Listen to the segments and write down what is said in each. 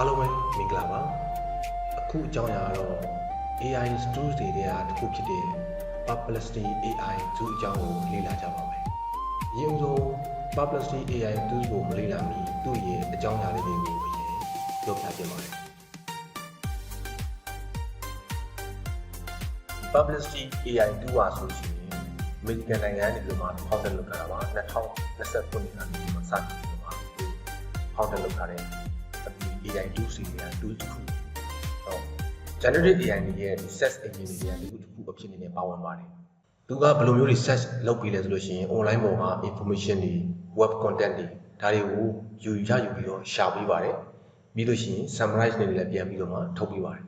အားလုံးပဲမင်္ဂလာပါအခုအကြောင်းအရာကတော့ AI tools တွေထဲကတစ်ခုဖြစ်တဲ့ Perplexity AI tool အကြောင်းကိုလေ့လာကြပါမယ်။ဒီအောင်ဆုံး Perplexity AI tool ကိုမလေ့လာမီသူ့ရဲ့အကြောင်းအရာလေးတွေကိုအရင်ပြောပြပြပါမယ်။ Perplexity AI tool ပါဆိုရှင်အမေရိကန်နိုင်ငံကနေပြီးတော့မှဖောက်တယ်လုပ်ထားတာပါ2020ခုနှစ်ကနေပြီးတော့စတင်ပြီးတော့မှဖောက်တယ်လုပ်ထားတဲ့ AI tool စီတွေက tool တစ်ခုဟုတ် generative AI တွေရဲ့ search engine တွေကဒီခုတစ်ခုအဖြစ်အနေနဲ့ပါဝင်ပါတယ်သူကဘယ်လိုမျိုးတွေ search လုပ်ပြီးလဲဆိုလို့ရှိရင် online ပေါ်မှာ information တွေ web content တွေဒါတွေကိုယူရယူပြီးတော့ရှာပေးပါတယ်ပြီးလို့ရှိရင် summarize နေလည်းပြန်ပြီးတော့မှထုတ်ပေးပါတယ်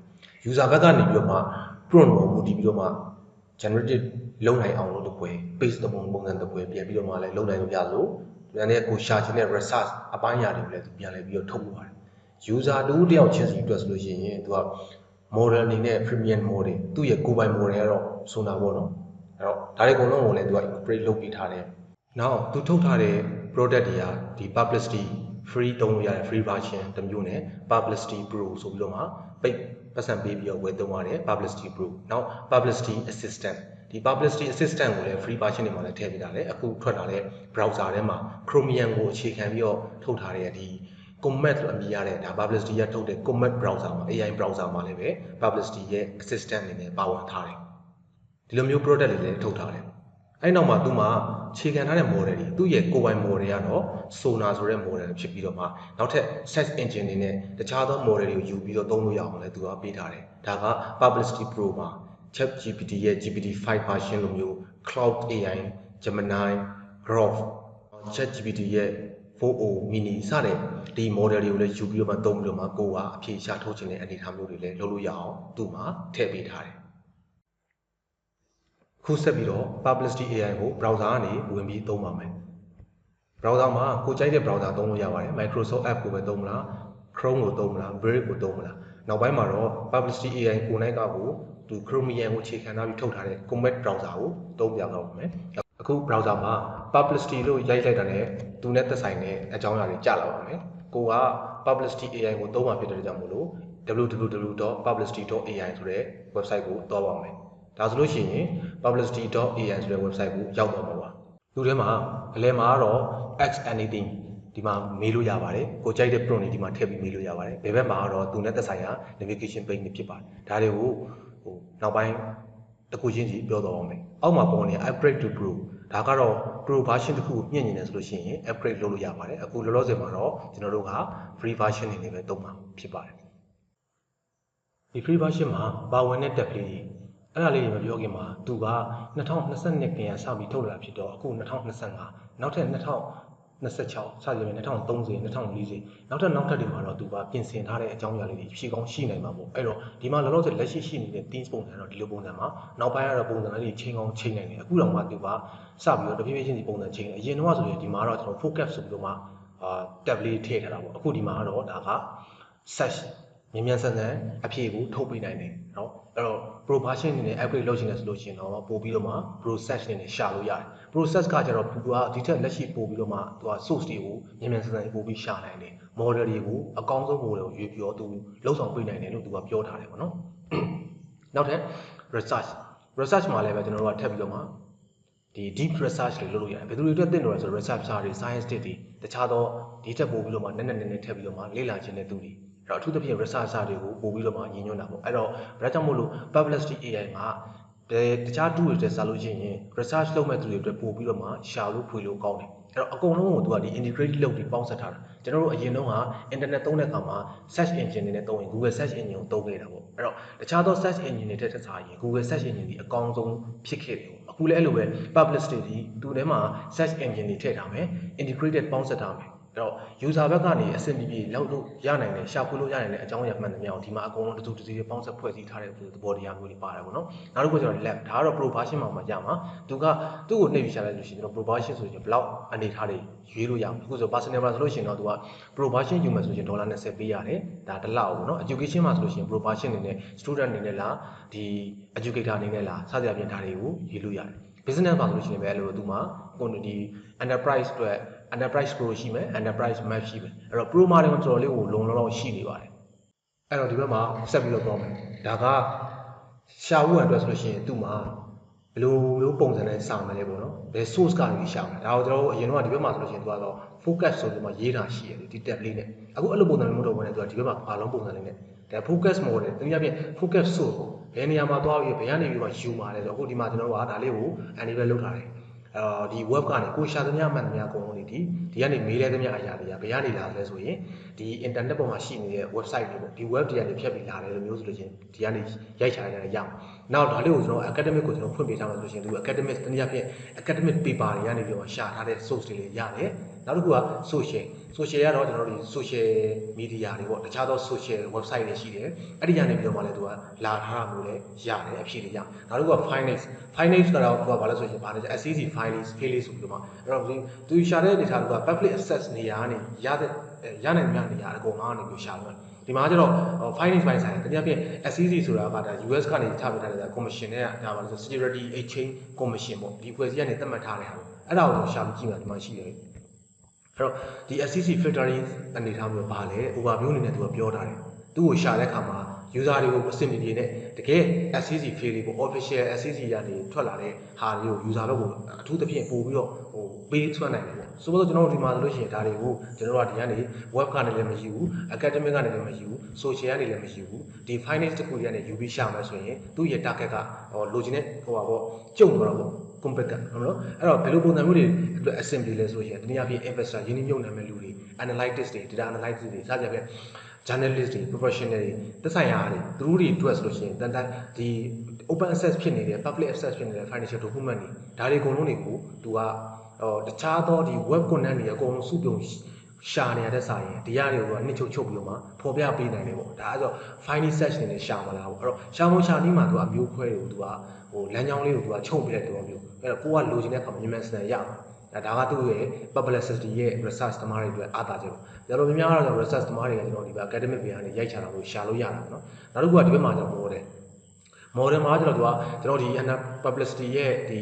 user ဘက်ကနေပြီးတော့မှ prompt ကိုမူတည်ပြီးတော့မှ generative လုပ်နိုင်အောင်လုပ်တဲ့ပွဲ page တစ်ပုံပုံစံတစ်ပွဲပြန်ပြီးတော့မှလည်းလုပ်နိုင်လို့ရလို့ဒါနဲ့ကိုရှာချင်တဲ့ research အပိုင်းအရာတွေကိုလည်းသူပြန်လည်းပြီးတော့ထုတ်ပေးပါတယ် user တူတယောက်ချင်းစီအတွက်ဆိုလို့ရှိရင်သူက model အနေနဲ့ premium model သူ့ရဲ့ကိုယ်ပိုင် model ကတော့ဆိုတာပေါ့နော်အဲ့တော့ဒါတွေအကုန်လုံးကိုလည်းသူက incorporate လုပ်ပေးထားတယ်နောက်သူထုတ်ထားတဲ့ product တွေကဒီ publicity free သုံးလို့ရတဲ့ free version တစ်မျိုးနဲ့ publicity pro ဆိုပြီးတော့မှပိတ်ပတ်စံပေးပြီးတော့ဝယ်သုံးရတယ် publicity pro နောက် publicity assistant ဒီ publicity assistant ကိုလည်း free version တွေမှာလည်းထည့်ပေးတာလေအခုထွက်လာတဲ့ browser ထဲမှာ chromium ကိုအခြေခံပြီးတော့ထုတ်ထားတဲ့ဒီ Comet လို့အမည်ရတဲ့ဒါ publicity ရထုတ်တဲ့ Comet browser မှာ AI browser မှာလည်းပဲ publicity ရဲ့ assistant အနေနဲ့ပါဝင်ထားတယ်ဒီလိုမျိုး product တွေလည်းထုတ်ထားတယ်အဲ့နောက်မှာသူမှခြေခံထားတဲ့ model တွေသူ့ရဲ့ကိုယ်ပိုင် model ကတော့ Sonar ဆိုတဲ့ model ဖြစ်ပြီးတော့မှနောက်ထပ် search engine တွေနဲ့တခြားသော model တွေကိုယူပြီးတော့သုံးလို့ရအောင်လည်းသူကပေးထားတယ်ဒါက publicity pro မှာ chat GPT ရဲ့ GPT-5 version လိုမျိုး cloud AI Gemini Grok chat GPT ရဲ့ 4O mini စတဲ့ဒီ model တွေကိုလည်းယူပြီးတော့မှသုံးပြီးတော့မှကိုယ်ကအဖြေရှာထုတ်ခြင်းတဲ့အနေအထားမျိုးတွေလည်းလုပ်လို့ရအောင်သူ့မှာထည့်ပေးထားတယ်ခုဆက်ပြီးတော့ publicity AI ကို browser ကနေဝင်ပြီးသုံးပါမယ် browser မှာကိုကြိုက်တဲ့ browser သုံးလို့ရပါတယ် Microsoft app ကိုပဲသုံးမလား Chrome ကိုသုံးမလား Brave ကိုသုံးမလားနောက်ပိုင်းမှာတော့ publicity AI ကိုနိုင်ကကိုသူ Chromium ကိုအခြေခံထားပြီးထုတ်ထားတဲ့ Comet browser ကိုသုံးပြတော့ပါမယ်အ ခု browser မှာ publicity လို့ရိုက်လိုက်တာနဲ့သူနဲ့သက်ဆိုင်တဲ့အကြောင်းအရာတွေကြာလာပါမယ်ကိုက publicity AI ကိုသုံးမှာဖြစ်တဲ့ကြောင့်မို့လို့ www.publicity.ai ဆိုတဲ့ website ကိုသွားပါမယ်ဒါဆိုလို့ရှိရင် publicity.ai ဆိုတဲ့ website ကိုရောက်သွားမှာပါသူထဲမှာအလယ်မှာကတော့ ask anything ဒီမှာမေးလို့ရပါတယ်ကိုကြိုက်တဲ့ prompt တွေဒီမှာထည့်ပြီးမေးလို့ရပါတယ်ဘယ်ဘက်မှာကတော့သူနဲ့သက်ဆိုင်ရာ navigation page တွေဖြစ်ပါတယ်ဒါတွေကိုဟိုနောက်ပိုင်း တစ်ခုချင်းစီပြောတော့အောင်မယ်အောက်မှာပေါ်နေ upgrade to pro ဒါကတော့ pro version တစ်ခုကိုမြင့်နေတယ်ဆိုလို့ရှိရင် upgrade လုပ်လို့ရပါတယ်အခုလောလောဆယ်မှာတော့ကျွန်တော်တို့က free version နေနဲ့ပဲသုံးမှာဖြစ်ပါတယ်ဒီ free version မှာပါဝင်တဲ့ tab လေးတွေအဲ့ဒါလေးတွေမပြောခင်မှာသူက2022ကရစပြီးထုတ်လာဖြစ်တော့အခု2025နောက်ထပ် 2026စသဖြင့်2030 2040နောက်ထပ်နောက်ထပ်တွေမှာတော့သူကပြင်ဆင်ထားတဲ့အကြောင်းအရာလေးတွေရှိကောင်းရှိနိုင်မှာပေါ့အဲ့တော့ဒီမှာလောလောဆယ်လက်ရှိရှိနေတဲ့ themes ပုံစံတော့ဒီလိုပုံစံမှာနောက်ပိုင်းကတော့ပုံစံလေးတွေချိန်ကောင်းချိန်နိုင်တယ်အခုတော့မှသူကစပြီးတော့တဖြည်းဖြည်းချင်းစီပုံစံချိန်တယ်အရင်တော့ဆိုရင်ဒီမှာတော့ကျွန်တော် focus ဆိုပြီးတော့မှအာ tab လေးထည့်ထားတာပေါ့အခုဒီမှာကတော့ဒါက search မြန်မြန်ဆန်ဆန်အဖြေကိုထုတ်ပေးနိုင်တယ်เนาะ အဲ့တော့ pro version အနေနဲ့ upgrade လုပ်ချင်တယ်ဆိုလို့ရှိရင်တော့ပို့ပြီးတော့မှ pro search အနေနဲ့ရှာလို့ရတယ် pro search ကကျတော့သူကဒီထက်လက်ရှိပို့ပြီးတော့မှသူက source တွေကိုမြန်မြန်ဆန်ဆန်ပို့ပြီးရှာနိုင်တယ် model တွေကိုအကောင်းဆုံး model ကိုရွေးပြီးတော့သူလုံဆောင်ပေးနိုင်တယ်လို့သူကပြောထားတယ်ပေါ့နော်နောက်ထပ် research research မှာလည်းပဲကျွန်တော်တို့ကထပ်ပြီးတော့မှဒီ deep research တွေလုပ်လို့ရတယ်ဘယ်သူတွေအတွက်သင့်တော်လဲဆိုတော့ researcher တွေ scientist တွေတခြားသောဒီထက်ပို့ပြီးတော့မှနည်းနည်းနည်းနည်းထပ်ပြီးတော့မှလေ့လာခြင်းတဲ့သူတွေအဲ့ တော့အထူးသဖြင့် researcher တွေကိုပို့ပြီးတော့မှညီညွတ်တာပေါ့အဲ့တော့ဒါကြောင့်မို့လို့ publicity AI မှာဘယ်တခြား tool တွေတက်စားလို့ရှိရင် research လုပ်မဲ့သူတွေအတွက်ပို့ပြီးတော့မှရှာလို့ဖွေလို့ကောင်းတယ်အဲ့တော့အကုန်လုံးကိုသူကဒီ integrate လုပ်ပြီးပေါင်းစပ်ထားတာကျွန်တော်တို့အရင်တုန်းက internet သုံးတဲ့အခါမှာ search engine တွေနဲ့သုံးရင် Google search engine ကိုသုံးခဲ့တာပေါ့အဲ့တော့တခြားသော search engine တွေတက်တက်စားရင် Google search engine ဒီအကောင်းဆုံးဖြစ်ခဲ့တယ်ပေါ့အခုလည်းအဲ့လိုပဲ publicity ဒီသူထဲမှာ search engine တွေထည့်ထားမယ် integrated ပေါင်းစပ်ထားမယ်အဲ့ တော့ user ဘက်ကနေအဆင်ပြေပြေလောက်လို့ရနိုင်တယ်ရှာဖွေလို့ရနိုင်တဲ့အကြောင်းအရာမှန်သမျှကိုဒီမှာအကုန်လုံးတစ်စုတစ်စည်းပေါင်းစပ်ဖွဲ့စည်းထားတဲ့သဘောတရားမျိုးတွေပါတယ်ပေါ့နော်နောက်တစ်ခုကျတော့ lab ဒါကတော့ pro version မှာမှရမှာသူကသူ့ကိုနှိပ်ပြီးရှာလိုက်လို့ရှိရင်ကျွန်တော် pro version ဆိုရင်ဘလောက်အနေထားတွေရွေးလို့ရအောင်အခုဆို personal မှာဆိုလို့ရှိရင်တော့သူက pro version ယူမယ်ဆိုရင်ဒေါ်လာ20ပေးရတယ်ဒါတစ်လောက်ပေါ့နော် education မှာဆိုလို့ရှိရင် pro version အနေနဲ့ student အနေနဲ့လားဒီ educator အနေနဲ့လားစသဖြင့်ဒါတွေကိုရွေးလို့ရတယ် business မှာဆိုလို့ရှိရင်ပဲအဲ့လိုသူမှာကိုဒီ enterprise အတွက် enterprise pro ရှိမယ် enterprise max ရှိမယ်အဲ့တော့ pro မှာလည်းတော်တော်လေးကိုလုံလောက်လောက်ရှိနေပါတယ်အဲ့တော့ဒီဘက်မှာဆက်ပြီးတော့ပြောမယ်ဒါကရှာဖို့ရအတွက်ဆိုလို့ရှိရင်သူ့မှာဘယ်လိုမျိုးပုံစံနဲ့စာမယ်လဲပေါ့နော်ဘယ် source ကနေရှာမယ်ဒါကိုကျွန်တော်တို့အရင်တော့ဒီဘက်မှာဆိုလို့ရှိရင်သူကတော့ focus ဆိုပြီးမှရေးတာရှိရတယ်ဒီ tab လေးနဲ့အခုအဲ့လိုပုံစံမျိုးမဟုတ်တော့ဘူးねသူကဒီဘက်မှာဘာလုံးပုံစံလေးနဲ့ဒါ focus mode နဲ့တနည်းအားဖြင့် focus source ပေါ့ဘယ်နေရာမှာသွားပြီးဘယ်ကနေပြီးမှယူမှာလဲဆိုတော့အခုဒီမှာကျွန်တော်တို့ကဒါလေးကို enable လုပ်ထားတယ် အော်ဒီ web ကနေကိုရှာသမျှမှန်သမျှအကုန်လုံးနေဒီဒီကနေမေးလဲသမျှအရာတွေကဘယ်ကနေလာလဲဆိုရင်ဒီ internet ပေါ်မှာရှိနေတဲ့ website တွေပေါ့ဒီ web တွေကနေဖြတ်ပြီးလာတယ်လို့မျိုးဆိုလို့ချင်းဒီကနေရိုက်ချလိုက်တယ်ရအောင်နောက်ဒါလေးကိုကျွန်တော် academic ကိုကျွန်တော်ဖွင့်ပေးထားမှာဆိုလို့ချင်းဒီ academic တနည်းအားဖြင့် academic paper တွေကနေပြီးတော့ရှာထားတဲ့ source တွေလည်းရတယ်နောက်တစ်ခုက social social ကတော့ကျွန်တော်တို့ social media တွေပေါ့တခြားသော social website တွေရှိတယ်အဲ့ဒီကနေပြီးတော့မှလည်းသူကလာထားတာမျိုးလည်းရတယ်အဖြစ်တွေရနောက်တစ်ခုက finance finance ကတော့သူကဘာလဲဆိုရင်ဘာလဲ SCC finance failure ဆိုပြီးတော့မှအဲ့တော့သူရှာတဲ့ data က public access နေရာကနေရတဲ့ရနိုင်တဲ့နေရာအကုန်လုံးကနေပြီးရှာလို့ဒီမှာကျတော့ finance ပိုင်းဆိုင်တယ်တနည်းအားဖြင့် SCC ဆိုတာကဒါ US ကနေထားပေးထားတဲ့ commission နဲ့ဒါပါလို့ဆို security exchange commission ပေါ့ဒီဖွဲ့စည်းကနေသတ်မှတ်ထားတဲ့ဟာပေါ့အဲ့ဒါကိုရှာပြီးကြည့်မှဒီမှာရှိတယ် အဲ့တော့ဒီ SCC filtering အနေထားမျိုးပါလေ overview အနေနဲ့သူကပြောထားတယ်သူ့ကိုရှာတဲ့အခါမှာ user တွေကိုအဆင်ပြေပြေနဲ့တကယ် SCC fail တွေပေါ့ official SCC ကနေထွက်လာတဲ့ဟာတွေကို user ဘက်ကိုအထူးသဖြင့်ပို့ပြီးတော့ဟိုပေးဆွမ်းနိုင်တယ်ပေါ့ဆိုတော့ကျွန်တော်တို့ဒီမှာဆိုလို့ရှိရင်ဒါတွေကိုကျွန်တော်တို့ကဒီကနေ web ကနေလည်းမယူဘူး academic ကနေလည်းမယူဘူး social ကနေလည်းမယူဘူးဒီ finance တစ်ခုတည်းကနေယူပြီးရှာမယ်ဆိုရင်သူ့ရဲ့ target ကဟိုလိုချင်တဲ့ဟိုပါပေါ့ကျုံတော့ပေါ့ competitor ဟုတ်မလားအဲ့တော့ဘယ်လိုပုံစံမျိုးတွေအတွက် assembly လဲဆိုရင်တနည်းအားဖြင့် investor ရင်းနှီးမြှုပ်နှံမဲ့လူတွေ analytics တွေ data analytics တွေစသဖြင့် journalist တွေ professional တွေသက်ဆိုင်ရာတွေသူတို့တွေအတွက်ဆိုလို့ရှိရင်တန်တန်ဒီ open access ဖြစ်နေတဲ့ public access ဖြစ်နေတဲ့ financial document တွေဒါတွေအကုန်လုံးတွေကိုသူကဟိုတခြားသောဒီ web content တွေအကုန်လုံးစုပြုံရှာနေရတဲ့စာရင်ဒီရတွေကိုကနှစ်ချုပ်ချုပ်ပြီးတော့မှဖော်ပြပေးနိုင်တယ်ပေါ့ဒါဆို final search နေနဲ့ရှာမလားပေါ့အဲ့တော့ရှာမရှာနီးမှာသူကမျိုးခွဲတွေကိုသူကဟိုလမ်းကြောင်းလေးကိုသူကချုပ်ပြတဲ့တော်မျိုးအဲ့တော့ကိုကလိုချင်တဲ့အခါမှာမြန်မြန်ဆန်ဆန်ရမှာအဲဒါကသူ့ရဲ့ publicity ရဲ့ research သမားတွေအတွက်အားသာချက်ပေါ့။ ဒါလိုများများကတော့ research သမားတွေကကျွန်တော်ဒီဘက် academic ဘက်ကနေရိုက်ချတာကိုရှာလို့ရတာပေါ့နော်။နောက်တစ်ခုကဒီဘက်မှာကျွန်တော် model model မှာကျွန်တော်တို့ကကျွန်တော်ဒီ publicity ရဲ့ဒီ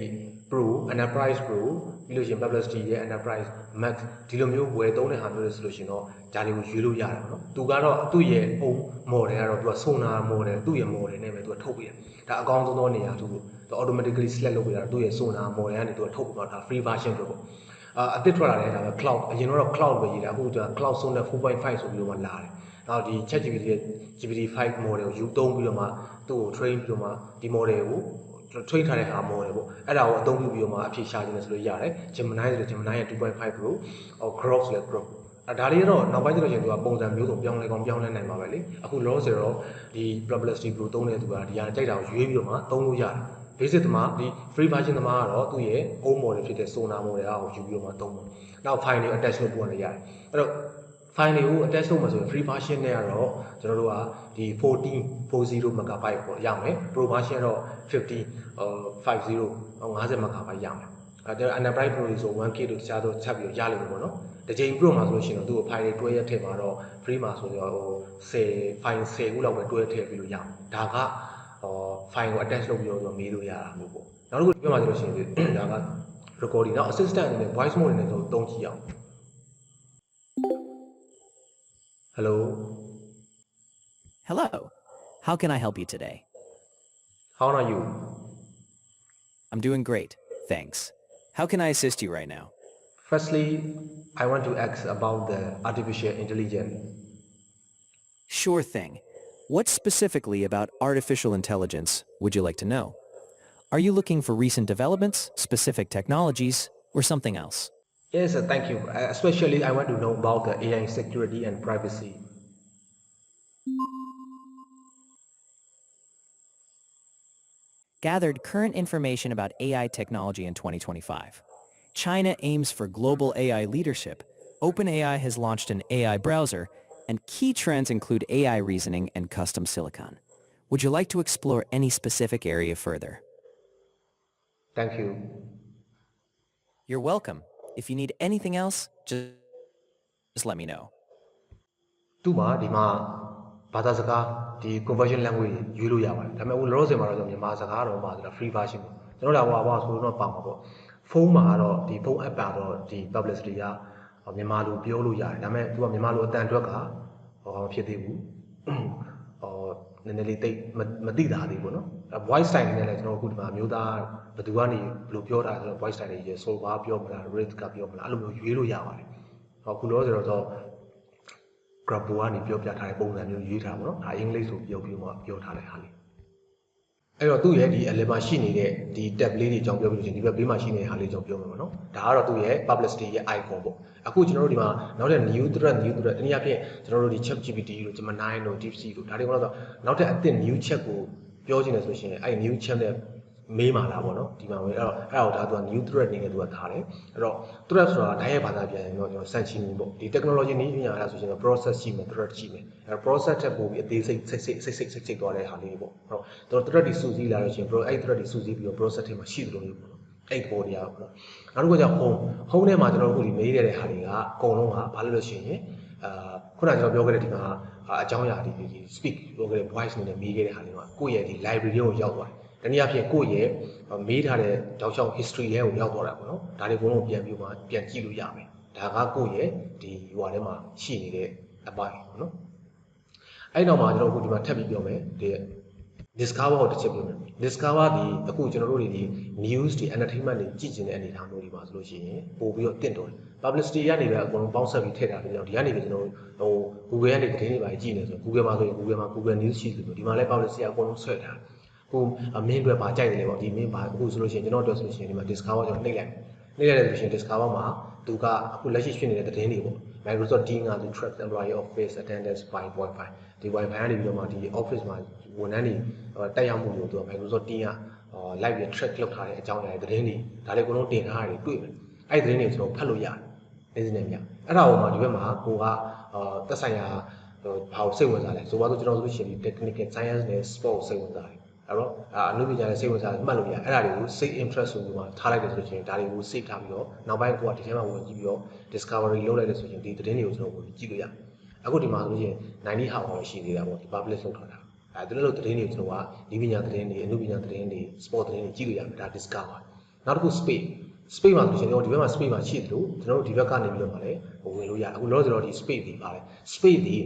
pro enterprise pro ပြီးလို့ရှိရင် publicity ရဲ့ enterprise max ဒီလိုမျိုးဝယ်သုံးတဲ့ဟာမျိုးတွေဆိုလို့ရှိရင်တော့ဒါတွေကိုရွေးလို့ရတယ်ပေါ့နော်။သူကတော့သူ့ရဲ့ own model ကတော့သူက sonar model သူ့ရဲ့ model နဲ့ပဲသူကထုတ်ပြတယ်။ဒါအကောင်းဆုံးသောနေရာသူကိုသူ automatically select လုပ်ပြတာသူ့ရဲ့ sonar model ကနေသူကထုတ်ပြီးတော့ဒါ free version တွေပေါ့ အာအသစ်ထွက်လာတဲ့ဒါပဲ cloud အရင်တော့ cloud ပဲရေးတာအခုက cloud sonar 4.5ဆိုပြီးတော့မှလာတယ်နောက်ဒီ ChatGPT ရဲ့ GPT-5 model ကိုယူသုံးပြီးတော့မှသူ့ကို train ပြီးတော့မှဒီ model ကို train ထားတဲ့ဟာ model ပေါ့အဲ့ဒါကိုအသုံးပြုပြီးတော့မှအဖြေရှာခြင်းလဲဆိုလို့ရတယ် Gemini ဆိုတော့ Gemini ရဲ့2.5 Pro ဟို Grok ဆိုလဲ Grok အဲဒါလေးကတော့နောက်ပိုင်းကျတော့ရှင်သူကပုံစံမျိုးစုံပြောင်းလဲကောင်းပြောင်းလဲနိုင်ပါပဲလေအခုလောဆိုတော့ဒီ Publicity Pro သုံးတဲ့သူကဒီဟာကြိုက်တာကိုရွေးပြီးတော့မှသုံးလို့ရတယ် basic သမားဒီ free version သမားကတော့သူ့ရဲ့ own model ဖြစ်တဲ့ Sonar model အားကိုယူပြီးတော့မှသုံးပါနောက် file တွေ attach လုပ်ပို့ရတယ်အဲ့တော့ file တွေကို attach လုပ်မှာဆိုရင် free version နဲ့ကတော့ကျွန်တော်တို့ကဒီ14 40 MB ပေါ့ရမယ် pro version တော့50 50 50 MB ရမယ်အဲဒါ enterprise pro တွေဆို 1k တို့တခြားသောချက်ပြီးရလိမ့်မယ်ပေါ့နော်တစ်ချိန် pro မှာဆိုလို့ရှိရင်တော့သူ့ကို file တွေတွဲရထည့်မှာတော့ free မှာဆိုတော့ဟို10 file 10ခုလောက်ပဲတွဲထည့်ပြီးလို့ရမယ်ဒါကဟော file ကို attach လုပ်ပြီးတော့မေးလို့ရတာမျိုးပေါ့နောက်တစ်ခုပြောမှဆိုလို့ရှိရင်ဒါက recording နောက် assistant အနေနဲ့ voice mode အနေနဲ့ဆိုတုံးကြည့်အောင် hello Hello. How can I help you today? how are you I'm doing great. Thanks. How can I assist you right now? firstly i want to ask about the artificial intelligence Sure thing. What specifically about artificial intelligence would you like to know? Are you looking for recent developments, specific technologies, or something else? yes sir, thank you Uh, especially i want to know about the ai security and privacy Gathered current information about AI technology in 2025. China aims for global AI leadership. OpenAI has launched an AI browser, and key trends include AI reasoning and custom silicon. Would you like to explore any specific area further? thank you You're welcome. If you need anything else, just, just let me know. သူ့မှာဒီမှာဘာသာစကားဒီ conversion language တွေရွေးလို့ရပါတယ်ဒါပေမဲ့ဟိုလောလောဆယ်မှာတော့ကျွန်တော်မြန်မာစကားတော့ပါဆိုတော့ free version ပေါ့ကျွန်တော်တို့ကဟိုပါဆိုတော့ပါမှာပေါ့ဖုန်းမှာကတော့ဒီဖုန်း app ပါတော့ဒီ publicity က မြန်မာလိုပြောလို့ရတယ်ဒါပေမဲ့ तू ကမြန်မာလိုအတန်အတွက်ကဟောမဖြစ်သေးဘူးဟောနည်းနည်းလေးတိတ်မသိတာလေးပေါ့နော် voice style နဲ့လည်းကျွန်တော်အခုဒီမှာမျိုးသားဘယ်သူကနေဘယ်လိုပြောတာဆိုတော့ voice style တွေရေဆိုဘာပြောမလား rate ကပြောမလားအဲ့လိုမျိုးရွေးလို့ရပါတယ်ဟောခုလောဆိုတော့ grapple ကနေပြောပြထားတဲ့ပုံစံမျိုးရွေးထားပါတော့ဒါအင်္ဂလိပ်ဆိုပြောပြီးမှပြောထားတဲ့ဟာလေး အဲ့တော့သူ့ရဲ့ဒီအလယ်မှာရှိနေတဲ့ဒီ tab လေးတွေအကြောင်းပြောပြလို့ချင်းဒီဘက်ဘေးမှာရှိနေတဲ့ဟာလေးအကြောင်းပြောမှာပေါ့နော်ဒါကတော့သူ့ရဲ့ publicity ရဲ့ icon ပေါ့အခုကျွန်တော်တို့ဒီမှာနောက်တဲ့ new thread new thread တနည်းအားဖြင့်ကျွန်တော်တို့ဒီ chat GPT တို့ Gemini တို့ DeepSeek တို့ဒါတွေကတော့နောက်တဲ့အသစ် new chat ကိုပြောချင်တယ်ဆိုရှင်အဲ့ new chat နဲ့ မေးမှာလားပေါ့နော်ဒီမှာပဲအဲ့တော့အဲ့တော့ဒါသူက new thread အနေနဲ့သူကထားတယ်အဲ့တော့ thread ဆိုတာဓာတ်ရဲ့ဘာသာပြန်ရင်တော့ကျွန်တော်စန့်ချီနေပေါ့ဒီ technology နည်းပညာအဲ့ဒါဆိုရှင်တော့ process ရှိမယ် thread ရှိမယ်အဲ့တော့ process ထက်ပိုပြီးအသေးစိတ်စိတ်စိတ်စိတ်စိတ်စိတ်စိတ်သွားတဲ့ဟာလေးပေါ့အဲ့တော့သူတို့ thread တွေစုစည်းလာလို့ရှင် pro အဲ့ thread တွေစုစည်းပြီးတော့ process ထဲမှာရှိတယ်လို့မျိုးပေါ့နော်အဲ့ပေါ်တရားပေါ့နော်နောက်တစ်ခုကကြောင့် home home ထဲမှာကျွန်တော်တို့အခုဒီမေးရတဲ့ဟာတွေကအကုန်လုံးကဘာလို့လို့ရှိရင်အာခုနကကျွန်တော်ပြောခဲ့တဲ့ဒီမှာအကြောင်းအရာဒီဒီ speak ပြောခဲ့တဲ့ voice နဲ့မေးခဲ့တဲ့ဟာတွေကကိုယ့်ရဲ့ဒီ library ကိုရောက်သွားတယ် တနည်းအားဖြင့်ကိုယ့်ရဲ့မေးထားတဲ့တောက်ချောင်း history ရဲ့ကိုရောက်သွားတာပေါ့နော်ဒါတွေအကုန်လုံးပြန်ပြီးမှပြန်ကြည့်လို့ရမယ်ဒါကကိုယ့်ရဲ့ဒီဟိုဟာထဲမှာရှိနေတဲ့အပိုင်းပေါ့နော်အဲ့တော့မှကျွန်တော်အခုဒီမှာထပ်ပြီးပြောမယ်ဒီ discover ကိုတစ်ချက်ပြောမယ် discover ဒီအခုကျွန်တော်တို့တွေဒီ news တွေ entertainment တွေကြည့်ကျင်တဲ့အနေအထားမျိုးတွေပါဆိုလို့ရှိရင်ပို့ပြီးတော့တင့်တော်တယ် publicity ရနေပဲအကုန်လုံးပေါင်းဆက်ပြီးထည့်ထားပြီးတော့ဒီကနေပဲကျွန်တော်တို့ဟို Google ကနေသတင်းတွေပါကြည့်နေဆို Google မှာဆိုရင် Google မှာ Google News ရှိတယ်ဒီမှာလည်း publicity အကုန်လုံးဆွဲထား ကိုမင်းအတွက်ပါကြိုက်တယ်လေပေါ့ဒီမင်းပါအခုဆိုလို့ရှိရင်ကျွန်တော်အတွက်ဆိုလို့ရှိရင်ဒီမှာ discover ကျွန်တော်နှိပ်လိုက်နှိပ်လိုက်တယ်ဆိုရှင် discover မှာသူကအခုလက်ရှိဖြစ်နေတဲ့သတင်းတွေပေါ့ Microsoft Teams ကသူ track employee of face attendance by Wi-Fi ဒီ Wi-Fi ကနေပြီးတော့မှဒီ office မှာဝန်ထမ်းတွေတက်ရောက်မှုလို့သူက Microsoft Teams က live ရ track လုပ်ထားတဲ့အကြောင်းအရာတွေသတင်းတွေဒါတွေအကုန်လုံးတင်ထားတာတွေတွေ့မယ်အဲ့ဒီသတင်းတွေကျွန်တော်ဖတ်လို့ရတယ်နေစနေမြအဲ့ဒါကိုမှဒီဘက်မှာကိုကသက်ဆိုင်ရာဘာကိုစိတ်ဝင်စားလဲဆိုတော့ကျွန်တော်ဆိုလို့ရှိရင်ဒီ technical science နဲ့ sport ကိုစိတ်ဝင်စားတယ် အဲ့တော့အနုပညာနဲ့စိတ်ဝင်စားတယ်မှတ်လို့ရအဲ့ဒါတွေကို save interest ဆိုပြီးမှထားလိုက်တယ်ဆိုရင်ဒါတွေကို save ထားပြီးတော့နောက်ပိုင်းကိုကဒီထဲမှာဝင်ကြည့်ပြီးတော့ discovery လုပ်လိုက်တယ်ဆိုရင်ဒီသတင်းတွေကိုကျွန်တော်ဝင်ကြည့်လို့ရတယ်အခုဒီမှာဆိုလို့ရှိရင်90ဟာအောင်ရှိသေးတာပေါ့ဒီ publish လုပ်ထားတာအဲသူတို့သတင်းတွေကိုကျွန်တော်ကဒီပညာသတင်းတွေအနုပညာသတင်းတွေ sport သတင်းတွေကြည့်လို့ရတယ်ဒါ discover နောက်တစ်ခု space space မှာဆိုရှင်ကျွန်တော်ဒီဘက်မှာ space မှာရှိတယ်လို့ကျွန်တော်တို့ဒီဘက်ကနေပြီးတော့မှလည်းဝင်လို့ရအခုလောလောဆယ်တော့ဒီ space တွေပါတယ် space တွေ